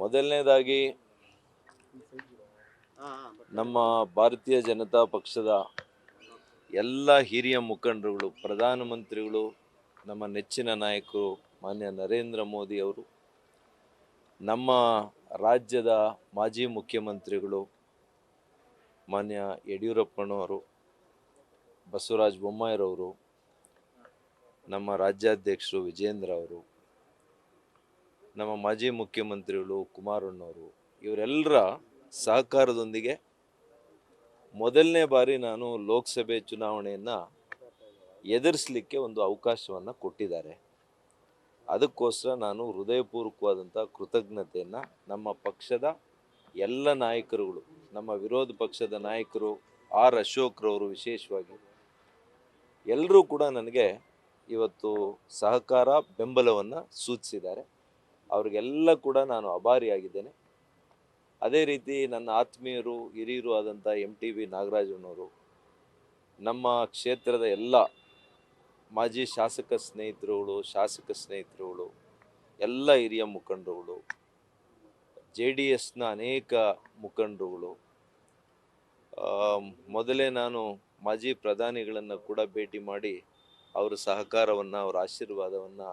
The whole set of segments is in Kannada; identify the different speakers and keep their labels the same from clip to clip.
Speaker 1: ಮೊದಲನೇದಾಗಿ ನಮ್ಮ ಭಾರತೀಯ ಜನತಾ ಪಕ್ಷದ ಎಲ್ಲ ಹಿರಿಯ ಮುಖಂಡರುಗಳು ಪ್ರಧಾನಮಂತ್ರಿಗಳು ನಮ್ಮ ನೆಚ್ಚಿನ ನಾಯಕರು, ಮಾನ್ಯ ನರೇಂದ್ರ ಮೋದಿ ಅವರು, ನಮ್ಮ ರಾಜ್ಯದ ಮಾಜಿ ಮುಖ್ಯಮಂತ್ರಿಗಳು, ಮಾನ್ಯ ಯಡಿಯೂರಪ್ಪನವರು, ಬಸವರಾಜ ಬೊಮ್ಮಾಯಿರವರು, ನಮ್ಮ ರಾಜ್ಯಾಧ್ಯಕ್ಷರು ವಿಜೇಂದ್ರ ಅವರು ನಮ್ಮ ಮಾಜಿ ಮುಖ್ಯಮಂತ್ರಿಗಳು ಕುಮಾರಣ್ಣವರು, ಇವರೆಲ್ಲರ ಸಹಕಾರದೊಂದಿಗೆ ಮೊದಲನೇ ಬಾರಿ ನಾನು ಲೋಕಸಭೆ ಚುನಾವಣೆಯನ್ನು ಎದುರಿಸಲಿಕ್ಕೆ ಒಂದು ಅವಕಾಶವನ್ನು ಕೊಟ್ಟಿದ್ದಾರೆ. ಅದಕ್ಕೋಸ್ಕರ ನಾನು ಹೃದಯಪೂರ್ವಕವಾದಂಥ ಕೃತಜ್ಞತೆಯನ್ನು ನಮ್ಮ ಪಕ್ಷದ ಎಲ್ಲ ನಾಯಕರುಗಳು, ನಮ್ಮ ವಿರೋಧ ಪಕ್ಷದ ನಾಯಕರು ಆರ್ ಅಶೋಕ್ರವರು ವಿಶೇಷವಾಗಿ ಎಲ್ಲರೂ ಕೂಡ ನನಗೆ ಇವತ್ತು ಸಹಕಾರ ಬೆಂಬಲವನ್ನು ಸೂಚಿಸಿದ್ದಾರೆ. ಅವ್ರಿಗೆಲ್ಲ ಕೂಡ ನಾನು ಅಭಾರಿಯಾಗಿದ್ದೇನೆ ಅದೇ ರೀತಿ ನನ್ನ ಆತ್ಮೀಯರು, ಹಿರಿಯರು ಆದಂಥ ಎಂ ಟಿ ವಿ ನಾಗರಾಜನವರು, ನಮ್ಮ ಕ್ಷೇತ್ರದ ಎಲ್ಲ ಮಾಜಿ ಶಾಸಕ ಸ್ನೇಹಿತರುಗಳು ಶಾಸಕ ಸ್ನೇಹಿತರುಗಳು, ಎಲ್ಲ ಹಿರಿಯ ಮುಖಂಡರುಗಳು, ಜೆ ಡಿ ಎಸ್ನ ಅನೇಕ ಮುಖಂಡರುಗಳು ಮೊದಲೇ ನಾನು ಮಾಜಿ ಪ್ರಧಾನಿಗಳನ್ನು ಕೂಡ ಭೇಟಿ ಮಾಡಿ ಅವರ ಸಹಕಾರವನ್ನು, ಅವರ ಆಶೀರ್ವಾದವನ್ನು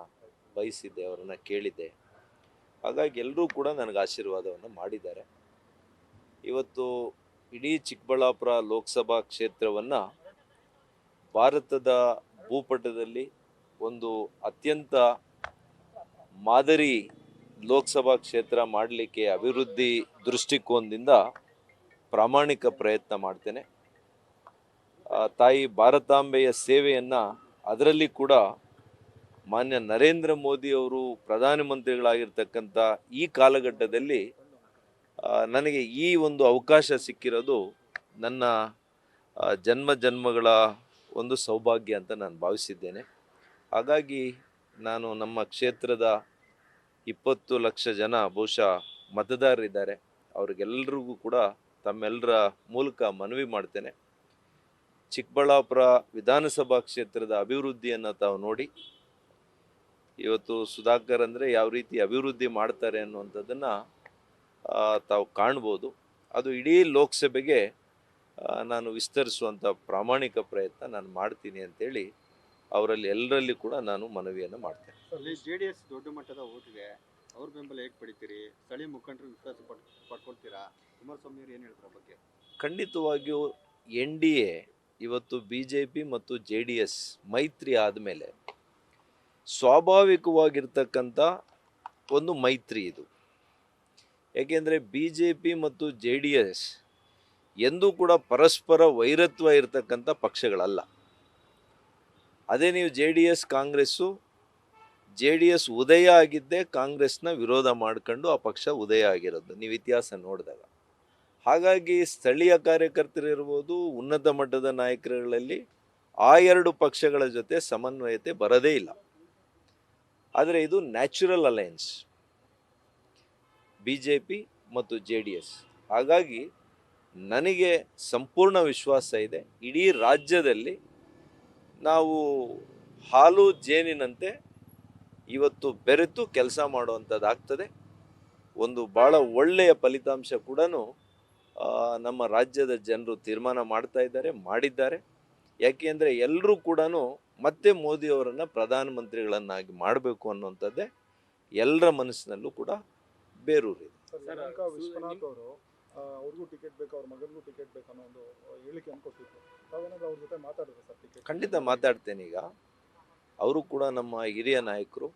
Speaker 1: ಬಯಸಿದ್ದೆ, ಅವರನ್ನು ಕೇಳಿದ್ದೆ. ಹಾಗಾಗಿ ಎಲ್ಲರೂ ಕೂಡ ನನಗೆ ಆಶೀರ್ವಾದವನ್ನು ಮಾಡಿದ್ದಾರೆ. ಇವತ್ತು ಇಡೀ ಚಿಕ್ಕಬಳ್ಳಾಪುರ ಲೋಕಸಭಾ ಕ್ಷೇತ್ರವನ್ನು ಭಾರತದ ಭೂಪಟದಲ್ಲಿ ಒಂದು ಅತ್ಯಂತ ಮಾದರಿ ಲೋಕಸಭಾ ಕ್ಷೇತ್ರ ಮಾಡಲಿಕ್ಕೆ ಅಭಿವೃದ್ಧಿ ದೃಷ್ಟಿಕೋನದಿಂದ ಪ್ರಾಮಾಣಿಕ ಪ್ರಯತ್ನ ಮಾಡ್ತೇನೆ. ತಾಯಿ ಭಾರತಾಂಬೆಯ ಸೇವೆಯನ್ನು ಅದರಲ್ಲಿ ಕೂಡ ಮಾನ್ಯ ನರೇಂದ್ರ ಮೋದಿ ಅವರು ಪ್ರಧಾನಮಂತ್ರಿಗಳಾಗಿರ್ತಕ್ಕಂಥ ಈ ಕಾಲಘಟ್ಟದಲ್ಲಿ ನನಗೆ ಈ ಒಂದು ಅವಕಾಶ ಸಿಕ್ಕಿರೋದು ನನ್ನ ಜನ್ಮ ಜನ್ಮಗಳ ಒಂದು ಸೌಭಾಗ್ಯ ಅಂತ ನಾನು ಭಾವಿಸಿದ್ದೇನೆ. ಹಾಗಾಗಿ ನಾನು ನಮ್ಮ ಕ್ಷೇತ್ರದ ಇಪ್ಪತ್ತು ಲಕ್ಷ ಜನ ಬಹುಶಃ ಮತದಾರರಿದ್ದಾರೆ. ಅವ್ರಿಗೆಲ್ಲರಿಗೂ ಕೂಡ ತಮ್ಮೆಲ್ಲರ ಮೂಲಕ ಮನವಿ ಮಾಡ್ತೇನೆ. ಚಿಕ್ಕಬಳ್ಳಾಪುರ ವಿಧಾನಸಭಾ ಕ್ಷೇತ್ರದ ಅಭಿವೃದ್ಧಿಯನ್ನು ತಾವು ನೋಡಿ ಇವತ್ತು ಸುಧಾಕರ್ ಅಂದರೆ ಯಾವ ರೀತಿ ಅಭಿವೃದ್ಧಿ ಮಾಡ್ತಾರೆ ಅನ್ನುವಂಥದ್ದನ್ನು ತಾವು ಕಾಣ್ಬೋದು. ಅದು ಇಡೀ ಲೋಕಸಭೆಗೆ ನಾನು ವಿಸ್ತರಿಸುವಂಥ ಪ್ರಾಮಾಣಿಕ ಪ್ರಯತ್ನ ನಾನು ಮಾಡ್ತೀನಿ ಅಂತೇಳಿ ಅವರಲ್ಲಿ ಎಲ್ಲರಲ್ಲಿ ಕೂಡ ನಾನು ಮನವಿಯನ್ನು ಮಾಡ್ತೇನೆ.
Speaker 2: ಜೆ ಡಿ ಎಸ್ ದೊಡ್ಡ ಮಟ್ಟದ ಓಟಿದೆ ಅವ್ರ ಬೆಂಬಲ ಹೇಗೆ ಪಡಿತೀರಿ? ಸ್ಥಳೀಯ ಮುಖಂಡರು ವಿಶ್ವಾಸ ಪಡ್ ಪಡ್ಕೊಳ್ತೀರಾ? ಕುಮಾರಸ್ವಾಮಿ ಅವರು ಏನು ಹೇಳ್ತಾರೆ ಬಗ್ಗೆ?
Speaker 1: ಖಂಡಿತವಾಗಿಯೂ ಎನ್ ಡಿ ಎ ಇವತ್ತು ಬಿ ಜೆ ಪಿ ಮತ್ತು ಜೆ ಡಿ ಎಸ್ ಮೈತ್ರಿ ಆದಮೇಲೆ ಸ್ವಾಭಾವಿಕವಾಗಿರ್ತಕ್ಕಂಥ ಒಂದು ಮೈತ್ರಿ ಇದು. ಏಕೆಂದರೆ ಬಿ ಜೆ ಪಿ ಮತ್ತು ಜೆ ಡಿ ಎಸ್ ಎಂದೂ ಕೂಡ ಪರಸ್ಪರ ವೈರತ್ವ ಇರತಕ್ಕಂಥ ಪಕ್ಷಗಳಲ್ಲ. ಅದೇ ನೀವು J D S Congress J D S ಉದಯ ಆಗಿದ್ದೇ ಕಾಂಗ್ರೆಸ್ನ ವಿರೋಧ ಮಾಡ್ಕೊಂಡು ಆ ಪಕ್ಷ ಉದಯ ಆಗಿರೋದು, ನೀವು ಇತಿಹಾಸ ನೋಡಿದಾಗ. ಹಾಗಾಗಿ ಸ್ಥಳೀಯ ಕಾರ್ಯಕರ್ತರಿರ್ಬೋದು ಉನ್ನತ ಮಟ್ಟದ ನಾಯಕರುಗಳಲ್ಲಿ ಆ ಎರಡು ಪಕ್ಷಗಳ ಜೊತೆ ಸಮನ್ವಯತೆ ಬರದೇ ಇಲ್ಲ. ಆದರೆ ಇದು natural alliance B J P ಮತ್ತು ಜೆ ಡಿ ಎಸ್ ಹಾಗಾಗಿ ನನಗೆ ಸಂಪೂರ್ಣ ವಿಶ್ವಾಸ ಇದೆ. ಇಡೀ ರಾಜ್ಯದಲ್ಲಿ ನಾವು ಹಾಲು ಜೇನಿನಂತೆ ಇವತ್ತು ಬೆರೆತು ಕೆಲಸ ಮಾಡುವಂಥದ್ದಾಗ್ತದೆ. ಒಂದು ಭಾಳ ಒಳ್ಳೆಯ ಫಲಿತಾಂಶ ಕೂಡ ನಮ್ಮ ರಾಜ್ಯದ ಜನರು ತೀರ್ಮಾನ ಮಾಡ್ತಾ ಇದ್ದಾರೆ, ಮಾಡಿದ್ದಾರೆ. ಯಾಕೆಂದರೆ ಎಲ್ಲರೂ ಕೂಡ ಮತ್ತೆ ಮೋದಿಯವರನ್ನು ಪ್ರಧಾನಮಂತ್ರಿಗಳನ್ನಾಗಿ ಮಾಡಬೇಕು ಅನ್ನುವಂಥದ್ದೇ ಎಲ್ಲರ ಮನಸ್ಸಿನಲ್ಲೂ ಕೂಡ ಬೇರೂರಿದೆ
Speaker 3: ವಿಶ್ವನಾಥ್ ಅವರು ಅವ್ರಿಗೂ ಟಿಕೆಟ್ ಬೇಕು ಅವ್ರ ಮಗನಿಗೂ ಟಿಕೆಟ್ ಬೇಕು ಅನ್ನೋ ಒಂದು ಹೇಳಿಕೆಯನ್ನು ಕೊಟ್ಟಿದ್ರು ತಾವೇನಾದ್ರು ಅವ್ರ ಜೊತೆ ಮಾತಾಡಿದ್ರೆ ಸರ್ ಟಿಕೆಟ್
Speaker 1: ಖಂಡಿತ ಮಾತಾಡ್ತೇನೆ ಈಗ. ಅವರು ಕೂಡ ನಮ್ಮ ಹಿರಿಯ ನಾಯಕರು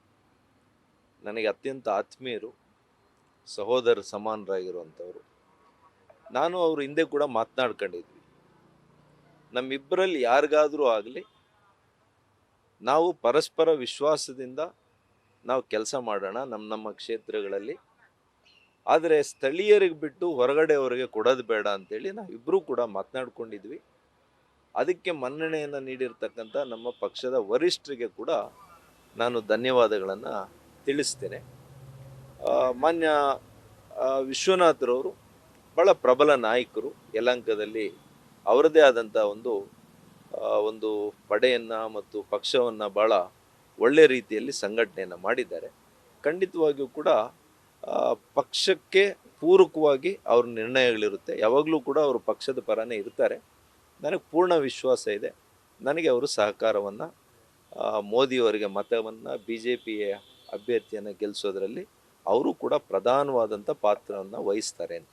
Speaker 1: ನನಗೆ ಅತ್ಯಂತ ಆತ್ಮೀಯರು ಸಹೋದರ ಸಮಾನರಾಗಿರುವಂಥವ್ರು. ನಾನು ಅವ್ರ ಹಿಂದೆ ಕೂಡ ಮಾತನಾಡ್ಕೊಂಡಿದ್ವಿ. ನಮ್ಮಿಬ್ಬರಲ್ಲಿ ಯಾರಿಗಾದರೂ ಆಗಲಿ ನಾವು ಪರಸ್ಪರ ವಿಶ್ವಾಸದಿಂದ ನಾವು ಕೆಲಸ ಮಾಡೋಣ ನಮ್ಮ ನಮ್ಮ ಕ್ಷೇತ್ರಗಳಲ್ಲಿ. ಆದರೆ ಸ್ಥಳೀಯರಿಗೆ ಬಿಟ್ಟು ಹೊರಗಡೆಯವರಿಗೆ ಕೊಡೋದು ಬೇಡ ಅಂತೇಳಿ ನಾವಿಬ್ಬರೂ ಕೂಡ ಮಾತನಾಡ್ಕೊಂಡಿದ್ವಿ. ಅದಕ್ಕೆ ಮನ್ನಣೆಯನ್ನು ನೀಡಿರ್ತಕ್ಕಂಥ ನಮ್ಮ ಪಕ್ಷದ ವರಿಷ್ಠರಿಗೆ ಕೂಡ ನಾನು ಧನ್ಯವಾದಗಳನ್ನು ತಿಳಿಸ್ತೇನೆ. ಮಾನ್ಯ ವಿಶ್ವನಾಥರವರು ಭಾಳ ಪ್ರಬಲ ನಾಯಕರು. ಯಲಂಕದಲ್ಲಿ ಅವರದೇ ಆದಂಥ ಒಂದು ಒಂದು ಪಡೆಯನ್ನು ಮತ್ತು ಪಕ್ಷವನ್ನು ಭಾಳ ಒಳ್ಳೆ ರೀತಿಯಲ್ಲಿ ಸಂಘಟನೆಯನ್ನು ಮಾಡಿದ್ದಾರೆ. ಖಂಡಿತವಾಗಿಯೂ ಕೂಡ ಪಕ್ಷಕ್ಕೆ ಪೂರಕವಾಗಿ ಅವ್ರ ನಿರ್ಣಯಗಳಿರುತ್ತೆ. ಯಾವಾಗಲೂ ಕೂಡ ಅವರು ಪಕ್ಷದ ಪರನೇ ಇರ್ತಾರೆ. ನನಗೆ ಪೂರ್ಣ ವಿಶ್ವಾಸ ಇದೆ. ನನಗೆ ಅವರು ಸಹಕಾರವನ್ನು ಮೋದಿಯವರಿಗೆ ಮತವನ್ನು ಬಿ ಜೆ ಪಿಯ ಅಭ್ಯರ್ಥಿಯನ್ನು ಗೆಲ್ಲಿಸೋದ್ರಲ್ಲಿ ಅವರು ಕೂಡ ಪ್ರಧಾನವಾದಂಥ ಪಾತ್ರವನ್ನು ವಹಿಸ್ತಾರೆ ಅಂತ.